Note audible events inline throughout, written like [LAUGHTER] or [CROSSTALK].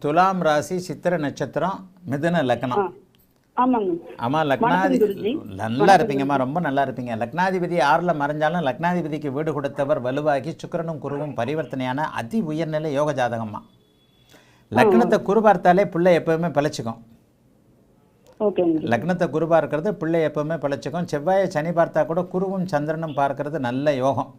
துலாம் ராசி சித்திர நட்சத்திரம் மிதுன லக்னம். ஆமா லக்னாதி. நல்லா இருப்பீங்கம்மா ரொம்ப நல்லா இருப்பீங்க. லக்னாதிபதி ஆறில் மறைஞ்சாலும் லக்னாதிபதிக்கு வீடு கொடுத்தவர் வலுவாகி சுக்கிரனும் குருவும் பரிவர்த்தனையான அதி உயர்நிலை யோக ஜாதகம்மா. லக்னத்தை குரு பார்த்தாலே பிள்ளை எப்பவுமே பிழைச்சிக்கும். லக்னத்தை குரு பார்க்கறது பிள்ளை எப்பவுமே பிழைச்சிக்கும். செவ்வாயை சனி பார்த்தா கூட குருவும் சந்திரனும் பார்க்கறது நல்ல யோகம்.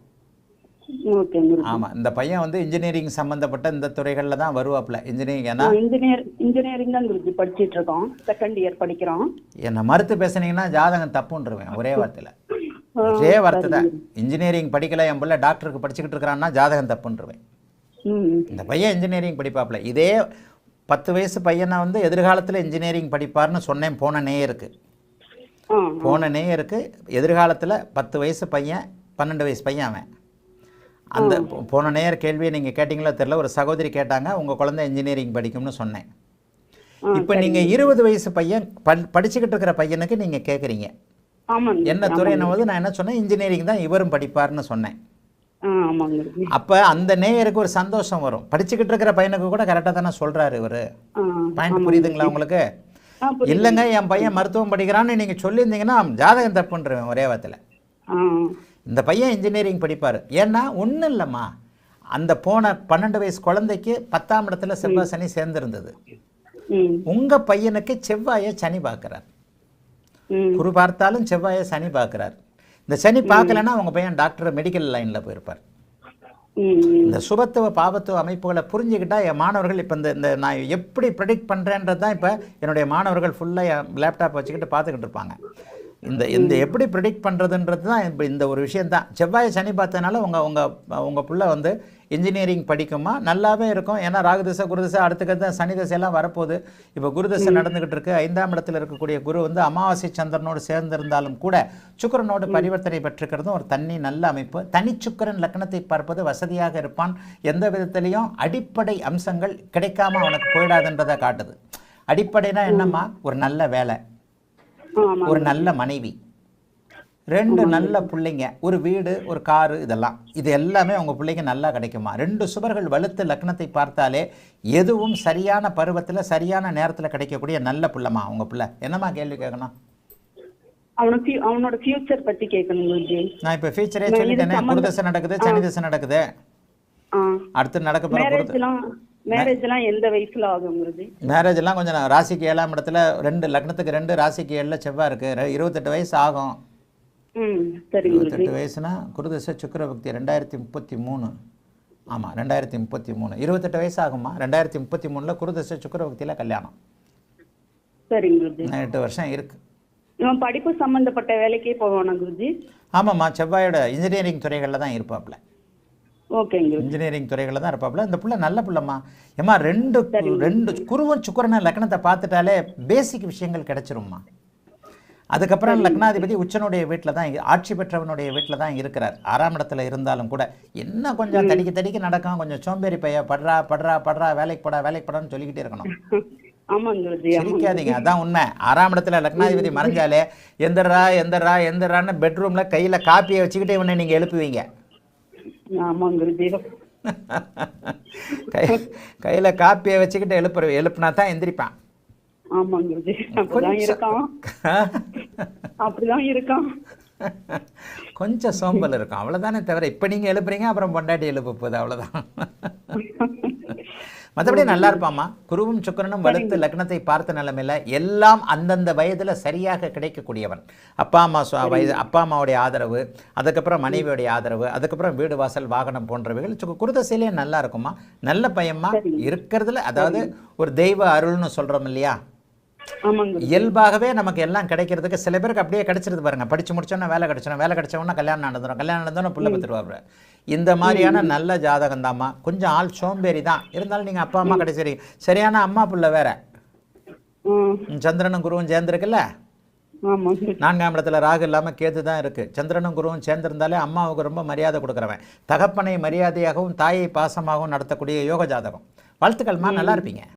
ஆமாம் இந்த பையன் வந்து இன்ஜினியரிங் சம்மந்தப்பட்ட இந்த துறைகளில் தான் வருவாப்புல. இன்ஜினியரிங் ஏன்னா இன்ஜினியர் இன்ஜினியரிங் தான் குருஜி படிச்சிட்டு இருக்கோம். செகண்ட் இயர் படிக்கிறோம். என்னை மறுத்து பேசுனீங்கன்னா ஜாதகம் தப்புன்றுவேன் ஒரே [LAUGHS] வார்த்தையில். ஒரே வார்த்தை தான் இன்ஜினியரிங் படிக்கல என் பிள்ளை டாக்டருக்கு படிச்சுக்கிட்டு இருக்கிறான்னா ஜாதகம் தப்புன்றுவேன். இந்த பையன் இன்ஜினியரிங் படிப்பாப்புல. இதே பத்து வயசு பையனை வந்து எதிர்காலத்தில் இன்ஜினியரிங் படிப்பார்னு சொன்னேன் போன நேயருக்கு போன நேயருக்கு எதிர்காலத்தில் பத்து வயசு பையன் பன்னெண்டு வயசு பையன் அவன். அந்த போன நேயர் கேள்வியை நீங்கள் கேட்டிங்களோ தெரியல. ஒரு சகோதரி கேட்டாங்க உங்கள் குழந்தை இன்ஜினியரிங் படிக்கும்னு சொன்னேன். இப்போ நீங்கள் இருபது வயசு பையன் படிச்சுக்கிட்டு இருக்கிற பையனுக்கு நீங்கள் கேட்குறீங்க என்ன துறையின போது நான் என்ன சொன்னேன்? இன்ஜினியரிங் தான் இவரும் படிப்பார்னு சொன்னேன். அப்போ அந்த நேயருக்கு ஒரு சந்தோஷம் வரும். படிச்சுக்கிட்டு இருக்கிற பையனுக்கு கூட கரெக்டாக தானே சொல்கிறாரு இவர். பாயிண்ட் புரியுதுங்களா உங்களுக்கு. இல்லைங்க என் பையன் மருத்துவம் படிக்கிறான்னு நீங்கள் சொல்லியிருந்தீங்கன்னா ஜாதகம் தப்புன்றேன் ஒரே வார்த்தையில். இந்த பையன் இன்ஜினியரிங் படிப்பார். ஏன்னா ஒன்றும் இல்லைம்மா. அந்த போன பன்னெண்டு வயசு குழந்தைக்கு பத்தாம் இடத்துல செவ்வாய் சனி சேர்ந்திருந்தது. ம். உங்கள் பையனுக்கு செவ்வாயை சனி பார்க்குறார். குரு பார்த்தாலும் செவ்வாயை சனி பார்க்குறார். இந்த சனி பார்க்கலன்னா உங்கள் பையன் டாக்டர் மெடிக்கல் லைனில் போயிருப்பார். இந்த சுபத்துவ பாபத்துவ அமைப்புகளை புரிஞ்சுக்கிட்டா என் மாணவர்கள் இப்போ இந்த இந்த நான் எப்படி ப்ரெடிக்ட் பண்ணுறேன்றது தான் இப்போ என்னுடைய மாணவர்கள் ஃபுல்லாக லேப்டாப் வச்சுக்கிட்டு பார்த்துக்கிட்டு இருப்பாங்க. இந்த இந்த எப்படி ப்ரெடிக்ட் பண்ணுறதுன்றது தான் இப்போ இந்த ஒரு விஷயம் தான். செவ்வாய் சனி பார்த்ததுனால உங்கள் உங்கள் உங்கள் புள்ள வந்து இன்ஜினியரிங் படிக்குமா? நல்லாவே இருக்கும். ஏன்னா ராகுதிசை குருதிசை அடுத்துக்கடுத்த சனி திசையெல்லாம் வரப்போகுது. இப்போ குருதிசை நடந்துக்கிட்டு இருக்கு. ஐந்தாம் இடத்துல இருக்கக்கூடிய குரு வந்து அமாவாசை சந்திரனோடு சேர்ந்திருந்தாலும் கூட சுக்கிரனோடு பரிவர்த்தனை பெற்றிருக்கிறதும் ஒரு தனி நல்ல அமைப்பு. தனிச்சுக்கிரன் லக்னத்தை பார்ப்பது வசதியாக இருப்பான். எந்த விதத்திலையும் அடிப்படை அம்சங்கள் கிடைக்காம அவனுக்கு போயிடாதுன்றதை காட்டுது. அடிப்படைனா என்னம்மா? ஒரு நல்ல வேலை. ஒரு நல்ல மனைவி ரெண்டு நல்ல பிள்ளைங்க ஒரு வீடு ஒரு காரு இதெல்லாம். இது எல்லாமே உங்கள் பிள்ளைங்க நல்லா கிடைக்குமா? ரெண்டு சுவர்கள் வலுத்து லக்னத்தை பார்த்தாலே எதுவும் சரியான பருவத்தில் சரியான நேரத்தில் கிடைக்கக்கூடிய நல்ல பிள்ளைமா உங்கள் பிள்ளை. என்னம்மா கேள்வி கேட்கணும்? அவனுக்கு அவனோட ஃபியூச்சர் பத்தி கேட்கணும் நான் இப்போ ஃபியூச்சரே சொல்லிட்டேனே குருதசை நடக்குது சனி தசை நடக்குது. அடுத்து நடக்க போகிற மேரேஜ்லாம் மேரேஜ்லாம் எந்த வயசுல ஆகும் குருஜி மேரேஜ் எல்லாம் கொஞ்சம் ராசிக்கு ஏழாம் இடத்துல ரெண்டு லக்னத்துக்கு ரெண்டு ராசிக்கு ஏழில் செவ்வாய் இருக்குது இருபத்தெட்டு வயசு ஆகும். இருபத்தெட்டு வயசுனா குருதசை சுக்கிரபக்தி ரெண்டாயிரத்தி முப்பத்தி மூணு. ஆமாம் ரெண்டாயிரத்தி முப்பத்தி மூணு. இருபத்தெட்டு வயசு ஆகுமா ரெண்டாயிரத்தி முப்பத்தி மூணில் குருதசை சுக்கிரபக்தியில் கல்யாணம். சரிங்க எட்டு வருஷம் இருக்குது இவன் படிப்பு சம்பந்தப்பட்ட வேலைக்கே போவானா குருஜி? ஆமாம்மா செவ்வாயோட இன்ஜினியரிங் துறைகளில் தான் இருப்பாப்புல ஓகேங்க இன்ஜினியரிங் துறைகளில் தான் இருப்பாப்புல இந்த புள்ள நல்ல புள்ளம்மா. ஏம்மா ரெண்டு ரெண்டு குருவன் சுக்கரனை லக்னத்தை பார்த்துட்டாலே பேசிக் விஷயங்கள் கிடைச்சிரும்மா. அதுக்கப்புறம் லக்னாதிபதி உச்சனுடைய வீட்டில் தான் ஆட்சி பெற்றவனுடைய வீட்டில் தான் இருக்கிறார். ஆறாம் இடத்துல இருந்தாலும் கூட என்ன கொஞ்சம் தடிக்க தடிக்க நடக்கும்? கொஞ்சம் சோம்பேறி பைய படுறா படுறா படுறா வேலைக்கு போடா வேலைக்கு போடான்னு சொல்லிக்கிட்டே இருக்கணும். சிரிக்காதீங்க. அதான் உண்மை. ஆறாம் இடத்துல லக்னாதிபதி மறைஞ்சாலே எந்திரா எந்திரா எந்திரான்னு பெட்ரூமில் கையில் காப்பியை வச்சுக்கிட்டு இவனை நீங்கள் எழுப்புவீங்க. கை கையில் காப்பியை வச்சுக்கிட்டு எழுப்புற எழுப்புனா தான் எந்திரிப்பான். [LAUGHS] கொஞ்சம் சோம்பல் இருக்கும். அவ்வளோதானே தவிர இப்போ நீங்கள் எழுப்புறீங்க அப்புறம் பொண்டாட்டி எழுப்ப போகுது. அவ்வளோதான் மற்றபடி நல்லா இருப்பாம்மா குருவும் சுக்கிரனும் வலுத்து லக்னத்தை பார்த்த நிலைமையில் எல்லாம் அந்தந்த வயதில் சரியாக கிடைக்கக்கூடியவன். அப்பா அம்மா வயது அப்பா அம்மாவுடைய ஆதரவு அதுக்கப்புறம் மனைவியுடைய ஆதரவு அதுக்கப்புறம் வீடு வாசல் வாகனம் போன்றவைகள் குருதசையிலே நல்லா இருக்குமா நல்ல பையம்மா. இருக்கிறதுல அதாவது ஒரு தெய்வ அருள்னு சொல்கிறோம் இல்லையா? இயல்பாகவே நமக்கு எல்லாம் கிடைக்கிறதுக்கு சில பேருக்கு அப்படியே கிடைச்சிருது பாருங்க. படிச்சு முடிச்சோன்னா வேலை கிடைச்சோன்னா வேலை கிடைச்சவொன்னா கல்யாணம் நடந்துடும் கல்யாணம் நடந்தோன்னா புள்ள பத்துருவாரு இந்த மாதிரியான நல்ல ஜாதகம் தாம்மா கொஞ்சம் ஆள் சோம்பேறி தான். இருந்தாலும் நீங்கள் அப்பா அம்மா கிடைச்சிரு சரியான அம்மா புள்ள வேற. சந்திரனும் குருவும் சேர்ந்துருக்குல்ல? நான்காம் இடத்துல ராகு இல்லாமல் கேது தான் இருக்குது சந்திரனும் குருவும் சேர்ந்திருந்தாலே அம்மாவுக்கு ரொம்ப மரியாதை கொடுக்குறவன். தகப்பனை மரியாதையாகவும் தாயை பாசமாகவும் நடத்தக்கூடிய யோக ஜாதகம். வாழ்த்துக்கள்மா. நல்லா இருப்பீங்க.